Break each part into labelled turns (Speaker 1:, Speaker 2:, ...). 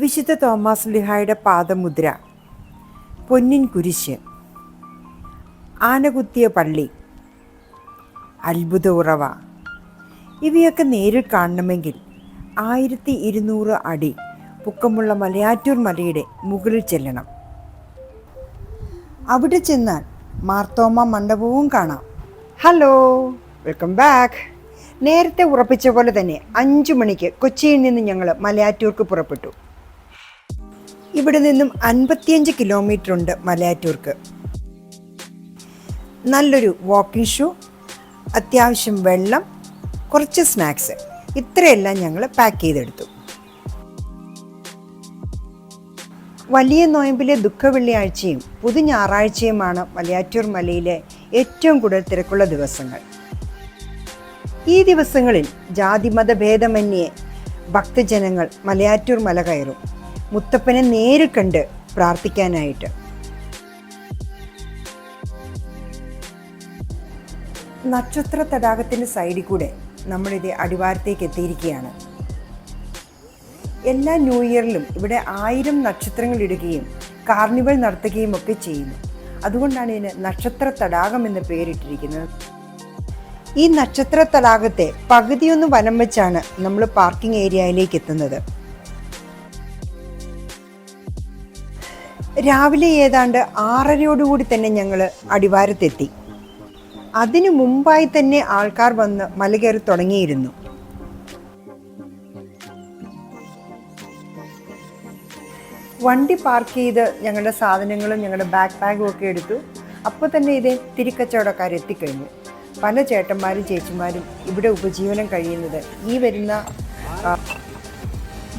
Speaker 1: വിശുദ്ധ തോമസ് ലിഹായുടെ പാദമുദ്ര പൊന്നിൻ കുരിശ് ആനകുത്തിയ പള്ളി അത്ഭുത ഉറവ. ഇവയൊക്കെ നേരിൽ കാണണമെങ്കിൽ ആയിരത്തി ഇരുന്നൂറ് അടി പുക്കമുള്ള മലയാറ്റൂർ മലയുടെ മുകളിൽ ചെല്ലണം. അവിടെ ചെന്നാൽ മാർത്തോമ മണ്ഡപവും കാണാം. Hello welcome back. നേരത്തെ ഉറപ്പിച്ച പോലെ തന്നെ അഞ്ചു മണിക്ക് കൊച്ചിയിൽ നിന്ന് ഞങ്ങൾ മലയാറ്റൂർക്ക് പുറപ്പെട്ടു. ഇവിടെ നിന്നും അൻപത്തിയഞ്ച് കിലോമീറ്റർ ഉണ്ട് മലയാറ്റൂർക്ക്. നല്ലൊരു വാക്കിംഗ് ഷൂ അത്യാവശ്യം വെള്ളം കുറച്ച് സ്നാക്സ് ഇത്രയെല്ലാം ഞങ്ങൾ പാക്ക് ചെയ്തെടുത്തു. വലിയ നോയമ്പിലെ ദുഃഖവെള്ളിയാഴ്ചയും പുതു ഞായറാഴ്ചയുമാണ് മലയാറ്റൂർ മലയിലെ ഏറ്റവും കൂടുതൽ തിരക്കുള്ള ദിവസങ്ങൾ. ഈ ദിവസങ്ങളിൽ ജാതിമത ഭേദമന്യേ ഭക്തജനങ്ങൾ മലയാറ്റൂർ മല കയറും. മുത്തപ്പനെ നേരിൽ കണ്ട് പ്രാർത്ഥിക്കാനായിട്ട്. നക്ഷത്ര തടാകത്തിന്റെ സൈഡിൽ കൂടെ നമ്മളിത് അടിവാരത്തേക്ക് എത്തിയിരിക്കുകയാണ്. എല്ലാ ന്യൂ ഇയറിലും ഇവിടെ ആയിരം നക്ഷത്രങ്ങൾ ഇടുകയും കാർണിവൽ നടത്തുകയും ഒക്കെ ചെയ്യുന്നു. അതുകൊണ്ടാണ് ഇതിന് നക്ഷത്ര തടാകം എന്ന് പേരിട്ടിരിക്കുന്നത്. ഈ നക്ഷത്ര തടാകത്തെ പകുതിയൊന്ന് വനം വെച്ചാണ് നമ്മൾ പാർക്കിംഗ് ഏരിയയിലേക്ക് എത്തുന്നത്. രാവിലെ ഏതാണ്ട് ആറരയോടുകൂടി തന്നെ ഞങ്ങൾ അടിവാരത്തെത്തി. അതിനു മുമ്പായി തന്നെ ആൾക്കാർ വന്ന് മല കയറി തുടങ്ങിയിരുന്നു. വണ്ടി പാർക്ക് ചെയ്ത് ഞങ്ങളുടെ സാധനങ്ങളും ഞങ്ങളുടെ ബാക്ക് ബാഗും ഒക്കെ എടുത്തു. അപ്പോൾ തന്നെ ഇതേ തിരിക്കച്ചവടക്കാർ എത്തിക്കഴിഞ്ഞു. പല ചേട്ടന്മാരും ചേച്ചിമാരും ഇവിടെ ഉപജീവനം കഴിയുന്നത് ഈ വരുന്ന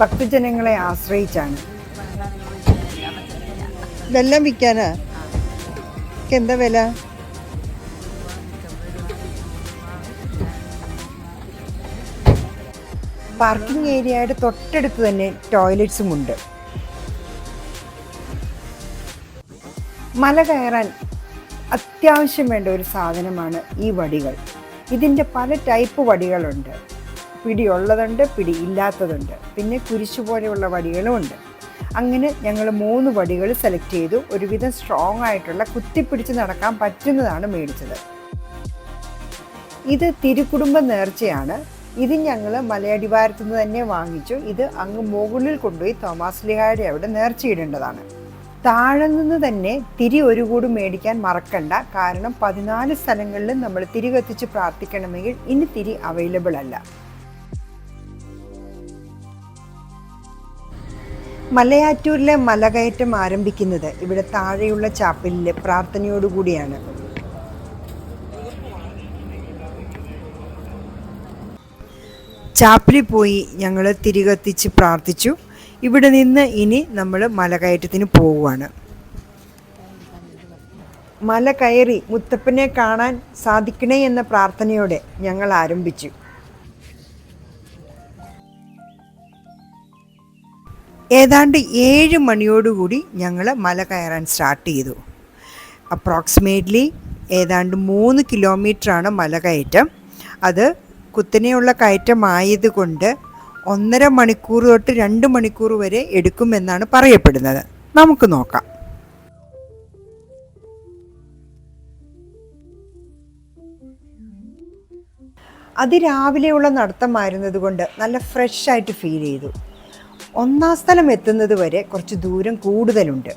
Speaker 1: ഭക്തജനങ്ങളെ ആശ്രയിച്ചാണ്. വെല്ലം വിൽക്കാനാ? എന്താ വില? പാർക്കിംഗ് ഏരിയയുടെ തൊട്ടടുത്ത് തന്നെ ടോയ്ലറ്റ്സും ഉണ്ട്. മല കയറാൻ അത്യാവശ്യം വേണ്ട ഒരു സാധനമാണ് ഈ വടികൾ. ഇതിന്റെ പല ടൈപ്പ് വടികളുണ്ട്. പിടിയുള്ളതുണ്ട് പിടി ഇല്ലാത്തതുണ്ട് പിന്നെ കുരിശു പോലെയുള്ള വടികളും ഉണ്ട് അങ്ങനെ ഞങ്ങൾ മൂന്ന് വടികൾ സെലക്ട് ചെയ്തു. ഒരുവിധം സ്ട്രോങ് ആയിട്ടുള്ള കുത്തിപ്പിടിച്ച് നടക്കാൻ പറ്റുന്നതാണ് മേടിച്ചത്. ഇത് തിരുക്കുടുംബ നേർച്ചയാണ്. ഇത് ഞങ്ങൾ മലയടിവാരത്തു നിന്ന് തന്നെ വാങ്ങിച്ചു. ഇത് അങ്ങ് മുകളിൽ കൊണ്ടുപോയി തോമാസ് ലിഹായുടെ അവിടെ നേർച്ചയിടേണ്ടതാണ്. താഴെ നിന്ന് തന്നെ തിരി ഒരു കൂട് മേടിക്കാൻ മറക്കണ്ട. കാരണം പതിനാല് സ്ഥലങ്ങളിലും നമ്മൾ തിരി കത്തിച്ച് പ്രാർത്ഥിക്കണമെങ്കിൽ ഇനി തിരി അവൈലബിൾ അല്ല. മലയാറ്റൂരിലെ മലകയറ്റം ആരംഭിക്കുന്നത് ഇവിടെ താഴെയുള്ള ചാപ്പലിലെ പ്രാർത്ഥനയോടുകൂടിയാണ്. ചാപ്പലിൽ പോയി ഞങ്ങൾ തിരികത്തിച്ച് പ്രാർത്ഥിച്ചു. ഇവിടെ നിന്ന് ഇനി നമ്മൾ മലകയറ്റത്തിന് പോവുകയാണ്. മല കയറി മുത്തപ്പനെ കാണാൻ സാധിക്കണേ എന്ന പ്രാർത്ഥനയോടെ ഞങ്ങൾ ആരംഭിച്ചു. ഏതാണ്ട് ഏഴ് മണിയോടുകൂടി ഞങ്ങൾ മല കയറാൻ സ്റ്റാർട്ട് ചെയ്തു. അപ്രോക്സിമേറ്റ്ലി ഏതാണ്ട് മൂന്ന് കിലോമീറ്ററാണ് മല കയറ്റം. അത് കുത്തനെയുള്ള കയറ്റമായതുകൊണ്ട് ഒന്നര മണിക്കൂർ തൊട്ട് രണ്ട് മണിക്കൂർ വരെ എടുക്കുമെന്നാണ് പറയപ്പെടുന്നത്. നമുക്ക് നോക്കാം. അതിരാവിലെയുള്ള നടത്തമായിരുന്നത് കൊണ്ട് നല്ല ഫ്രഷ് ആയിട്ട് ഫീൽ ചെയ്തു. ഒന്നാം സ്ഥലം എത്തുന്നത് വരെ കുറച്ച് ദൂരം കൂടുതലുണ്ട്.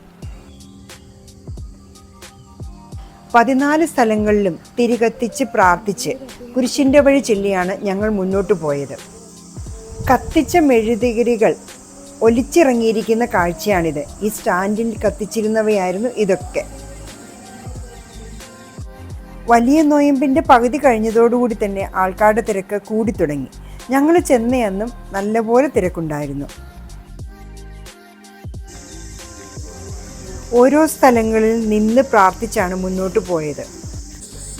Speaker 1: പതിനാല് സ്ഥലങ്ങളിലും തിരികത്തിച്ച് പ്രാർത്ഥിച്ച് കുരിശിന്റെ വഴി ചെല്ലിയാണ് ഞങ്ങൾ മുന്നോട്ട് പോയത്. കത്തിച്ച മെഴുതിരികൾ ഒലിച്ചിറങ്ങിയിരിക്കുന്ന കാഴ്ചയാണിത്. ഈ സ്റ്റാൻഡിൽ കത്തിച്ചിരുന്നവയായിരുന്നു ഇതൊക്കെ. വലിയ നോയമ്പിന്റെ പകുതി കഴിഞ്ഞതോടുകൂടി തന്നെ ആൾക്കാരുടെ തിരക്ക് കൂടി തുടങ്ങി ഞങ്ങൾ ചെന്നയന്നും നല്ലപോലെ തിരക്കുണ്ടായിരുന്നു. ഓരോ സ്ഥലങ്ങളിൽ നിന്ന് പ്രാർത്ഥിച്ചാണ് മുന്നോട്ട് പോയത്.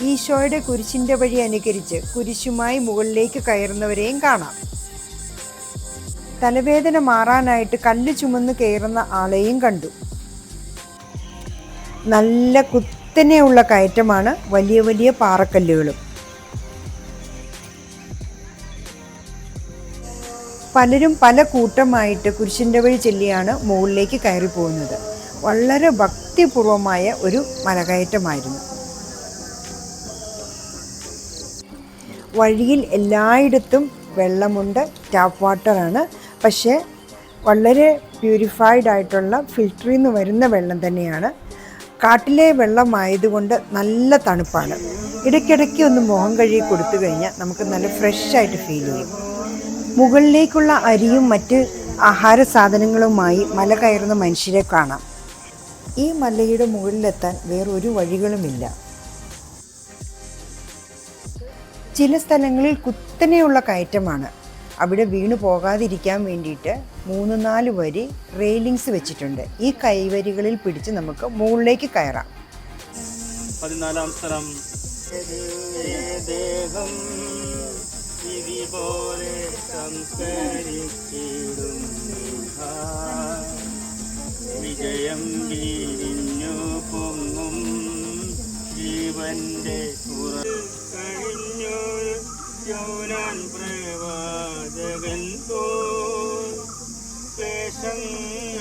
Speaker 1: ഈശോയുടെ കുരിശിന്റെ വഴി അനുകരിച്ച് കുരിശുമായി മുകളിലേക്ക് കയറുന്നവരെയും കാണാം. തലവേദന മാറാനായിട്ട് കല്ല് ചുമന്ന് കയറുന്ന ആളെയും കണ്ടു. നല്ല കുത്തനെയുള്ള കയറ്റമാണ് വലിയ വലിയ പാറക്കല്ലുകളും. പലരും പല കൂട്ടമായിട്ട് കുരിശിന്റെ വഴി ചെല്ലിയാണ് മുകളിലേക്ക് കയറി പോകുന്നത് വളരെ ഭക്തിപൂർവമായ ഒരു മലകയറ്റമായിരുന്നു വഴിയിൽ എല്ലായിടത്തും വെള്ളമുണ്ട് ടാപ്പ് വാട്ടറാണ് പക്ഷേ വളരെ പ്യൂരിഫൈഡ് ആയിട്ടുള്ള ഫിൽറ്ററിൽ നിന്ന് വരുന്ന വെള്ളം തന്നെയാണ്. കാട്ടിലെ വെള്ളമായതുകൊണ്ട് നല്ല തണുപ്പാണ്. ഇടയ്ക്കിടയ്ക്ക് ഒന്ന് മുഖം കഴുകി കൊടുത്തു കഴിഞ്ഞാൽ നമുക്ക് നല്ല ഫ്രഷ് ആയിട്ട് ഫീൽ ചെയ്യും. മുകളിലേക്കുള്ള അരിയും മറ്റ് ആഹാര സാധനങ്ങളുമായി മല കയറുന്ന മനുഷ്യരെ കാണാം. ഈ മലയുടെ മുകളിലെത്താൻ വേറൊരു വഴികളുമില്ല. ചില സ്ഥലങ്ങളിൽ കുത്തനെയുള്ള കയറ്റമാണ്. അവിടെ വീണു പോകാതിരിക്കാൻ വേണ്ടിയിട്ട് മൂന്ന് നാല് വരി റെയിലിങ്സ് വെച്ചിട്ടുണ്ട്. ഈ കൈവരികളിൽ പിടിച്ച് നമുക്ക് മുകളിലേക്ക് കയറാം.
Speaker 2: പതിനാലാം സ്ഥലം. ദേഹം സംസ്കരിച്ചിടും. വിജയം വീരിഞ്ഞു പൊങ്ങും. ജീവന്റെ ഉറ കഴിഞ്ഞൊരു യൗനാൻ പ്രവാചകൻ പോൽ. വേഷങ്ങളെല്ലാം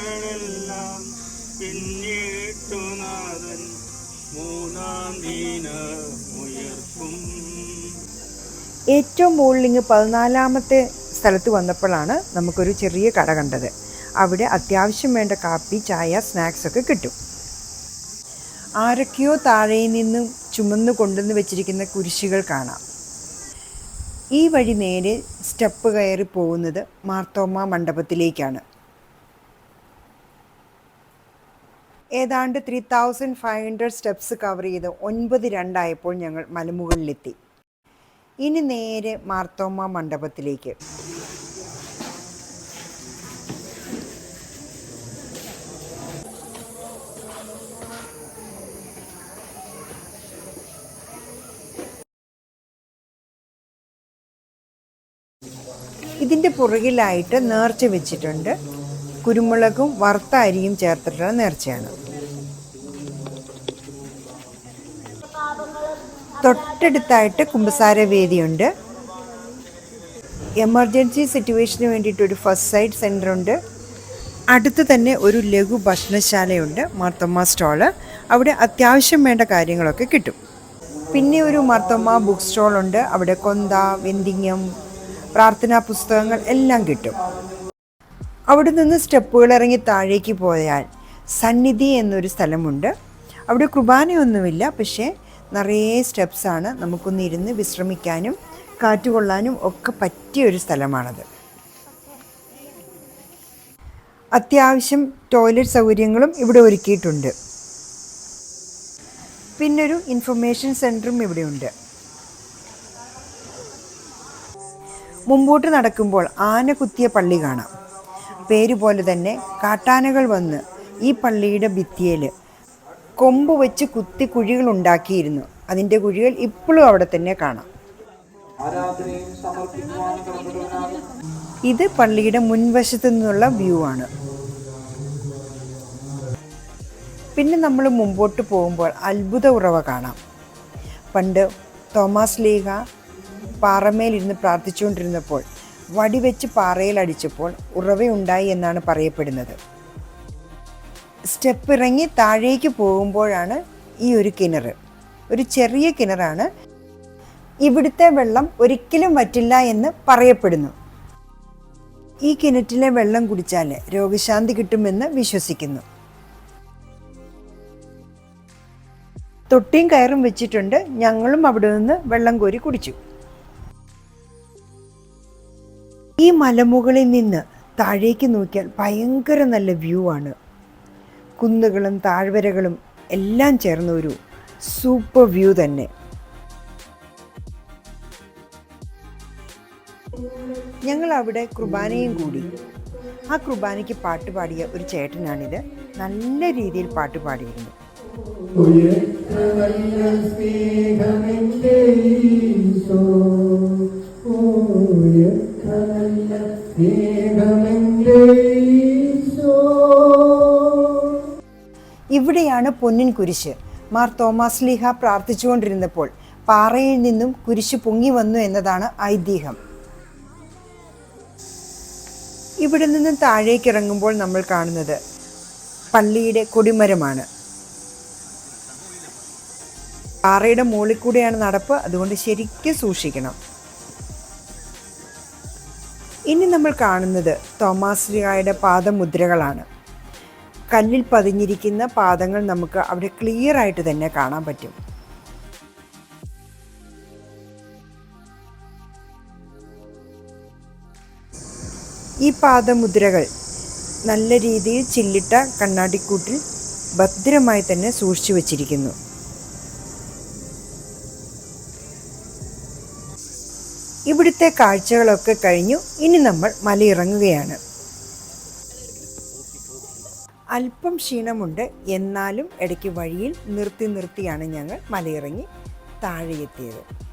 Speaker 2: പിന്നിട്ടു നാഥൻ മൂന്നാം ദിനമുയർക്കും
Speaker 1: ഏറ്റവും മുകളിലിങ്ങ് പതിനാലാമത്തെ സ്ഥലത്ത് വന്നപ്പോഴാണ് നമുക്കൊരു ചെറിയ കട കണ്ടത്. അവിടെ അത്യാവശ്യം വേണ്ട കാപ്പി ചായ സ്നാക്സ് ഒക്കെ കിട്ടും. ആരൊക്കെയോ താഴെ നിന്നും ചുമന്നു കൊണ്ടുവന്ന് വെച്ചിരിക്കുന്ന കുരിശുകൾ കാണാം. ഈ വഴി നേരെ സ്റ്റെപ്പ് കയറി പോകുന്നത് മാർത്തോമ മണ്ഡപത്തിലേക്കാണ്. ഏതാണ്ട് three thousand five hundred steps cover ചെയ്ത് ഒൻപത് രണ്ടായപ്പോൾ ഞങ്ങൾ മലമുകളിലെത്തി. ഇനി നേരെ മാർത്തോമ മണ്ഡപത്തിലേക്ക്. ഇതിന്റെ പുറകിലായിട്ട് നേർച്ച വെച്ചിട്ടുണ്ട്. കുരുമുളകും വറുത്ത അരിയും ചേർത്തിട്ടുള്ള നേർച്ചയാണ്. തൊട്ടടുത്തായിട്ട് കുമ്പസാര വേദിയുണ്ട്. എമർജൻസി സിറ്റുവേഷന് വേണ്ടിയിട്ട് ഒരു ഫസ്റ്റ് സൈഡ് സെന്റർ ഉണ്ട് അടുത്ത് തന്നെ ഒരു ലഘു ഭക്ഷണശാലയുണ്ട് മാർത്തമ്മ സ്റ്റോൾ. അവിടെ അത്യാവശ്യം വേണ്ട കാര്യങ്ങളൊക്കെ കിട്ടും. പിന്നെ ഒരു മാർത്തമ്മ ബുക്ക് സ്റ്റോളുണ്ട്. അവിടെ കൊന്ത വെന്തിങ്ങം പ്രാർത്ഥനാ പുസ്തകങ്ങൾ എല്ലാം കിട്ടും. അവിടെ നിന്ന് സ്റ്റെപ്പുകൾ ഇറങ്ങി താഴേക്ക് പോയാൽ സന്നിധി എന്നൊരു സ്ഥലമുണ്ട്. അവിടെ കുർബാനയൊന്നുമില്ല പക്ഷേ നിറയെ സ്റ്റെപ്സാണ് നമുക്കൊന്ന് ഇരുന്ന് വിശ്രമിക്കാനും കാറ്റുകൊള്ളാനും ഒക്കെ പറ്റിയ ഒരു സ്ഥലമാണത്. അത്യാവശ്യം ടോയ്ലറ്റ് സൗകര്യങ്ങളും ഇവിടെ ഒരുക്കിയിട്ടുണ്ട്. പിന്നൊരു ഇൻഫർമേഷൻ സെന്ററും ഇവിടെയുണ്ട്. മുമ്പോട്ട് നടക്കുമ്പോൾ ആന കുത്തിയ പള്ളി കാണാം. പേര് പോലെ തന്നെ കാട്ടാനകൾ വന്ന് ഈ പള്ളിയുടെ ഭിത്തിയിൽ കൊമ്പ് വെച്ച് കുത്തി കുഴികൾ ഉണ്ടാക്കിയിരുന്നു. അതിന്റെ കുഴികൾ ഇപ്പോഴും അവിടെ തന്നെ കാണാം. ഇത് പള്ളിയുടെ മുൻവശത്തു നിന്നുള്ള വ്യൂ ആണ്. പിന്നെ നമ്മൾ മുമ്പോട്ട് പോകുമ്പോൾ അത്ഭുത ഉറവ കാണാം. പണ്ട് തോമസ് ലീഹ പാറമേലിരുന്ന് പ്രാർത്ഥിച്ചുകൊണ്ടിരുന്നപ്പോൾ വടിവെച്ച് പാറയിലടിച്ചപ്പോൾ ഉറവയുണ്ടായി എന്നാണ് പറയപ്പെടുന്നത്. സ്റ്റെപ്പ് ഇറങ്ങി താഴേക്ക് പോകുമ്പോഴാണ് ഈ ഒരു കിണർ. ഒരു ചെറിയ കിണറാണ്. ഇവിടുത്തെ വെള്ളം ഒരിക്കലും വറ്റില്ല എന്ന് പറയപ്പെടുന്നു. ഈ കിണറ്റിലെ വെള്ളം കുടിച്ചാൽ രോഗശാന്തി കിട്ടുമെന്ന് വിശ്വസിക്കുന്നു. തൊട്ടിയും കയറും വെച്ചിട്ടുണ്ട്. ഞങ്ങളും അവിടെ നിന്ന് വെള്ളം കോരി കുടിച്ചു. ഈ മലമുകളിൽ നിന്ന് താഴേക്ക് നോക്കിയാൽ ഭയങ്കര നല്ല വ്യൂ ആണ്. കുന്നുകളും താഴ്വരകളും എല്ലാം ചേർന്ന ഒരു സൂപ്പർ വ്യൂ തന്നെ. ഞങ്ങൾ അവിടെ കുർബാനയും കൂടി. ആ കുർബാനയ്ക്ക് പാട്ട് പാടിയ ഒരു ചേട്ടനാണിത്. നല്ല രീതിയിൽ പാട്ട് പാടിയിരുന്നു.
Speaker 3: സ്നേഹമെന്റെ
Speaker 1: ഇവിടെയാണ് പൊന്നിൻ കുരിശ്. മാർ തോമാസ് ലീഹ പ്രാർത്ഥിച്ചുകൊണ്ടിരുന്നപ്പോൾ പാറയിൽ നിന്നും കുരിശ് പൊങ്ങി വന്നു എന്നതാണ് ഐതിഹ്യം. ഇവിടെ നിന്നും താഴേക്ക് ഇറങ്ങുമ്പോൾ നമ്മൾ കാണുന്നത് പള്ളിയുടെ കൊടിമരമാണ്. പാറയുടെ മുകളിൽ കൂടെയാണ് നടപ്പ് അതുകൊണ്ട് ശരിക്കും സൂക്ഷിക്കണം. ഇനി നമ്മൾ കാണുന്നത് തോമാശ്രീയായുടെ പാദമുദ്രകളാണ്. കല്ലിൽ പതിഞ്ഞിരിക്കുന്ന പാദങ്ങൾ നമുക്ക് അവിടെ ക്ലിയർ ആയിട്ട് തന്നെ കാണാൻ പറ്റും. ഈ പാദമുദ്രകൾ നല്ല രീതിയിൽ ചില്ലിട്ട കണ്ണാടിക്കൂട്ടിൽ ഭദ്രമായി തന്നെ സൂക്ഷിച്ചു വച്ചിരിക്കുന്നു. ഇവിടുത്തെ കാഴ്ചകളൊക്കെ കഴിഞ്ഞു. ഇനി നമ്മൾ മലയിറങ്ങുകയാണ്. അല്പം ക്ഷീണമുണ്ട്. എന്നാലും ഇടയ്ക്ക് വഴിയിൽ നിർത്തി നിർത്തിയാണ് ഞങ്ങൾ മലയിറങ്ങി താഴെ എത്തിയത്